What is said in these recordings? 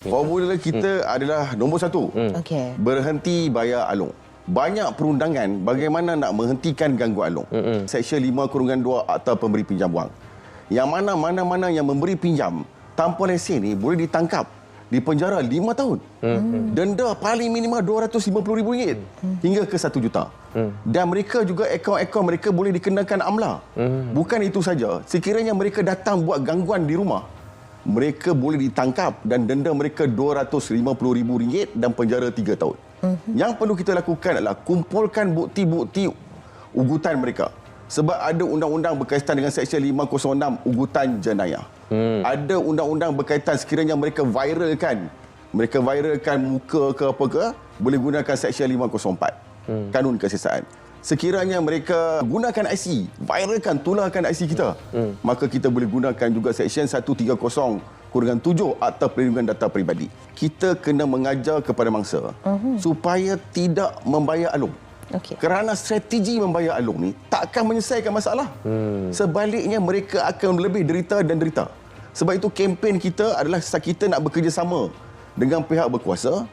Formula kita adalah nombor satu. Okey. Berhenti bayar alung. Banyak perundangan bagaimana nak menghentikan gangguan alung. Seksyen 5 kurungan 2 Akta Pemberi Pinjam Wang. Yang mana mana-mana yang memberi pinjam tanpa lesen ni boleh ditangkap di penjara 5 tahun. Denda paling minimal RM250,000 hingga ke 1 juta. Dan mereka juga akaun-akaun mereka boleh dikenakan amla. Bukan itu saja, sekiranya mereka datang buat gangguan di rumah, mereka boleh ditangkap dan denda mereka RM250,000 dan penjara 3 tahun. Uh-huh. Yang perlu kita lakukan adalah kumpulkan bukti-bukti ugutan mereka. Sebab ada undang-undang berkaitan dengan Seksyen 506 ugutan jenayah. Hmm. Ada undang-undang berkaitan sekiranya mereka viralkan, mereka viralkan muka ke apa ke, boleh gunakan Seksyen 504. Hmm. Kanun kesesaan. Sekiranya mereka gunakan IC, viralkan, tularkan IC kita, hmm. maka kita boleh gunakan juga Seksyen 130 kurungan 7 Akta Perlindungan Data Peribadi. Kita kena mengajar kepada mangsa uh-huh. supaya tidak membayar alung. Okey. Kerana strategi membayar alung ni tak akan menyelesaikan masalah. Hmm. Sebaliknya mereka akan lebih derita dan derita. Sebab itu kempen kita adalah kita nak bekerjasama dengan pihak berkuasa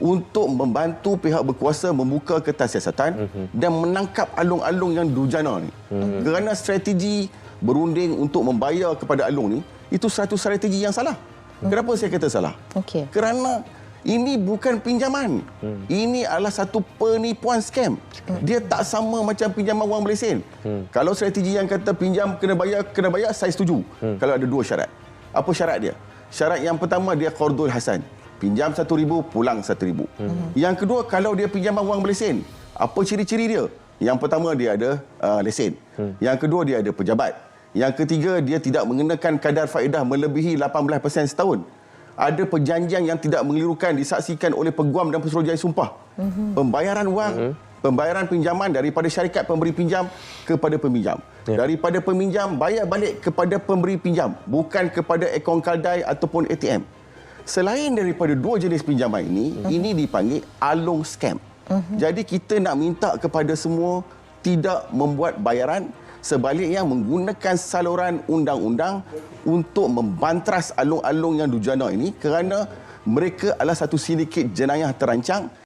untuk membantu pihak berkuasa membuka kertas siasatan uh-huh. dan menangkap alung-alung yang durjana ni. Uh-huh. Kerana strategi berunding untuk membayar kepada alung ni itu satu strategi yang salah. Uh-huh. Kenapa saya kata salah? Okey. Kerana ini bukan pinjaman. Hmm. Ini adalah satu penipuan scam. Hmm. Dia tak sama macam pinjaman wang berlesen. Hmm. Kalau strategi yang kata pinjam kena bayar, kena bayar, saya setuju. Hmm. Kalau ada dua syarat. Apa syarat dia? Syarat yang pertama dia qardul hasan. Pinjam RM1,000, pulang RM1,000. Hmm. Yang kedua, kalau dia pinjaman wang berlesen, apa ciri-ciri dia? Yang pertama, dia ada uh, lesen. Hmm. Yang kedua, dia ada pejabat. Yang ketiga, dia tidak mengenakan kadar faedah melebihi 18% setahun ada perjanjian yang tidak mengelirukan disaksikan oleh peguam dan pesuruhjaya sumpah. Uh-huh. Pembayaran wang, uh-huh. pembayaran pinjaman daripada syarikat pemberi pinjam kepada peminjam. Yeah. Daripada peminjam bayar balik kepada pemberi pinjam, bukan kepada akaun kaldai ataupun ATM. Selain daripada dua jenis pinjaman ini, uh-huh. ini dipanggil alung scam. Uh-huh. Jadi kita nak minta kepada semua tidak membuat bayaran sebaliknya menggunakan saluran undang-undang untuk membantras alung-alung yang dujana ini kerana mereka adalah satu sindiket jenayah terancang